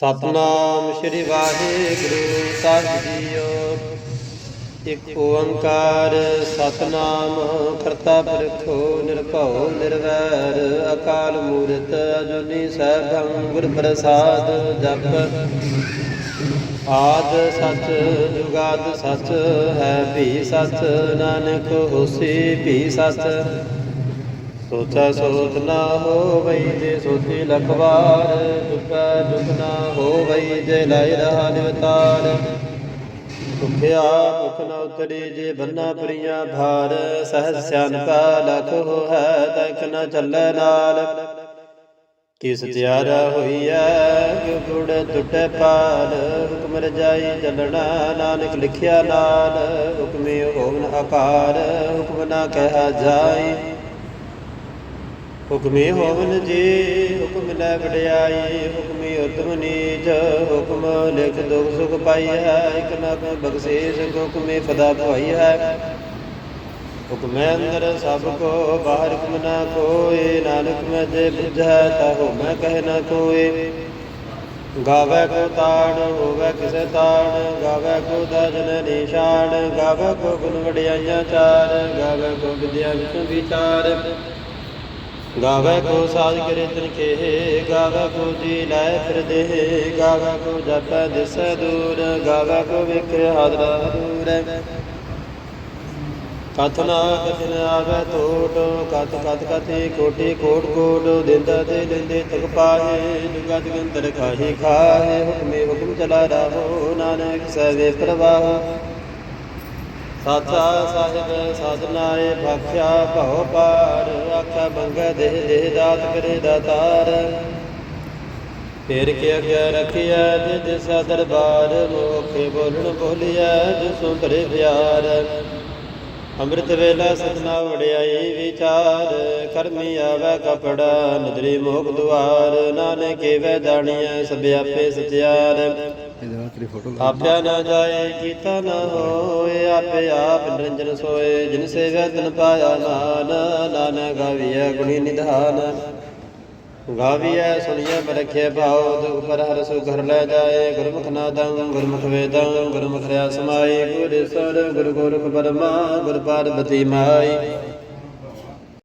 ਸਤਨਾਮ ਸ੍ਰੀ ਵਾਹਿਗੁਰੂ ਸਾਹਿਬ ਜੀਓ ਇੱਕ ਓੰਕਾਰ, ਸਤਨਾਮ, ਕਰਤਾ ਪੁਰਖੋ ਨਿਰਭਉ ਨਿਰਵੈਰ, ਅਕਾਲ ਮੂਰਤ ਅਜੂਨੀ ਸੈਭੰ ਗੁਰ ਪ੍ਰਸਾਦ ਜਪ। ਆਦ ਸਚ, ਜੁਗਾਦ ਸਚ, ਹੈ ਵੀ ਸਚ, ਨਾਨਕ ਹੋਸੀ ਵੀ ਸਚ। ਸੋਚਾ ਸੋਚ ਨਾ ਹੋਵਈ ਜੇ ਸੋਚੀ ਲਖਵਾਰ ਚੁਪੈ ਚੁਪ ਨਾ ਹੋਵਈ ਜੇ ਲਾਇ ਰਹਾ ਨਿਵਤਾਰ। ਭੁਖਿਆ ਭੁਖ ਨ ਉਤਰੀ ਜੇ ਬੰਨਾ ਪ੍ਰੀਆ ਭਾਰ, ਸਹਜ ਸਿਆਨਪਾ ਲਖ ਹੋ ਹੈ ਨ ਚੱਲੈ ਨਾਲ। ਕਿਸ ਤਿਆਰਾ ਹੋਈਐ ਕਿਉ ਗੁੜ ਟੁੱਟੇ ਪਾਲ, ਹੁਕਮ ਰਜਾਈ ਚੱਲਣਾ ਨਾਨਕ ਲਿਖਿਆ ਨਾਲ। ਹੁਕਮੇ ਹੋਵਨ ਆਕਾਰ, ਹੁਕਮ ਨਾ ਕਹਿਆ ਜਾਈ। ਹੁਕਮੇ ਹੋਵਨ ਜੀ, ਹੁਕਮ ਲੈ ਵਡਿਆਈ, ਹੁਕਮੇ ਉਤਮ ਨੀਚ, ਹੁਕਮ ਲਿਖ ਦੁਖ ਸੁਖ ਪਾਈ ਹੈ ਇਕ ਨਾ ਕੋ ਬਖਸ਼ੇਸ਼, ਹੁਕਮੇ ਫਦਾ ਭਾਈ ਹੈ ਹੁਕਮੇ ਅੰਦਰ ਸਭ ਕੋ, ਬਾਹਰ ਹੁਕਮ ਨਾ ਕੋਏ, ਨਾਨਕ ਮੈਂ ਜੇ ਬੁਝੈ ਤਾ ਮੈਂ ਕਹਿ ਨਾ ਕੋਏ। ਗਾਵੇ ਕੋ ਤਾਣ, ਹੋਵੇ ਕਿਸੇ ਤਾਣ, ਗਾਵੇ ਕੋ ਦਜਨ ਨਿਸ਼ਾਨ, ਗਾਵੇ ਕੋ ਗੁਣ ਵਡਿਆਈਆਂ ਚਾਰ, ਗਾਵੇ ਕੋ ਵਿਦਿਆ ਵਿਚਾਰ। ਗਾਵੇ ਕੋ ਸਾਜ ਕਰੇ ਤਨ ਕੇ, ਗਾਵੇ ਕੋ ਜੀ ਲੈ ਫਿਰ ਦੇਹ ਗਾਵੇ ਕੋ ਜਪੈ ਦਿਸੈ ਦੂਰ, ਗਾਵੇ ਕੋ ਵੇਖੇ ਹਾਜ਼ਰਾ ਦੂਰ। ਕਥਨਾ ਕਥਨ ਆਵੇ ਟੋਟ ਕਤ ਕਤ ਕਥੀ ਕੋਟੀ ਕੋਟ ਕੋਟ, ਦਿੰਦਾ ਤੇ ਦਿੰਦੇ ਤਕ ਪਾਹੇ, ਜੁਗਾ ਜਗੰਤਰ ਖਾਹੀ ਖਾਹੇ, ਹੁਕਮੇ ਹੁਕਮ ਚਲਾ ਰਹੋ, ਨਾਨਕ ਸਵੇ ਪ੍ਰਵਾਹ। ਸਾਚਾ ਸਾਹਿਬ ਸਾਧਨਾਏ ਭਾਖਿਆ ਭਉ ਪਾਰ ਆਖਾ ਮੰਗੈ ਦੇਹ ਦੇਹ ਦਾਤ ਕਰੇ ਦਾਤਾਰ ਫੇਰ ਕੇ ਅਗੇ ਰਖਿਆ ਜਿ ਜਿਸ ਦਰਬਾਰ ਮੋਖੇ ਬੋਲਣ ਬੋਲਿਆ ਜਿਸੋਂ ਤਰੇ ਪਿਆਰ। ਅੰਮ੍ਰਿਤ ਵੇਲਾ ਸਤਨਾ ਵਡਿਆਈ ਵਿਚਾਰ ਕਰਮੀ ਆਵੇ ਕਪੜਾ ਨਦਰੀ ਮੋਖ ਦੁਆਰ। ਨਾਨਕ ਕੇਵੇ ਜਾਣੀਐ ਸਭ ਆਪੇ ਸਚਿਆਰ ਆਪਿਆ ਨਾ ਜਾਏ ਕੀਤਾ ਨਾ ਹੋਏ ਆਪੇ ਆਪ ਨਿਰੰਜਨ ਸੋਏ, ਜਿਨ ਸੇਵਿਆ ਤਨ ਪਾਇਆ ਮਾਨ, ਨਾਨਕ ਗਾਵੀਐ ਗੁਣੀ ਨਿਧਾਨ। ਗਾਵੀਐ ਸੁਣੀਐ ਬਰਖੇ ਭਾਉ, ਦੁਖ ਪਰ ਹਰ ਸੁ ਘਰ ਲੈ ਜਾਏ। ਗੁਰਮੁਖ ਨਾਦੰ, ਗੁਰਮੁਖ ਵੇਦੰ, ਗੁਰਮੁਖ ਰਿਆ ਸਮਾਈ ਗੁਰ ਸਰ, ਗੁਰ ਗੋਰਖ ਪਰਮਾ, ਗੁਰ ਪਾਰਬਤੀ ਮਾਈ।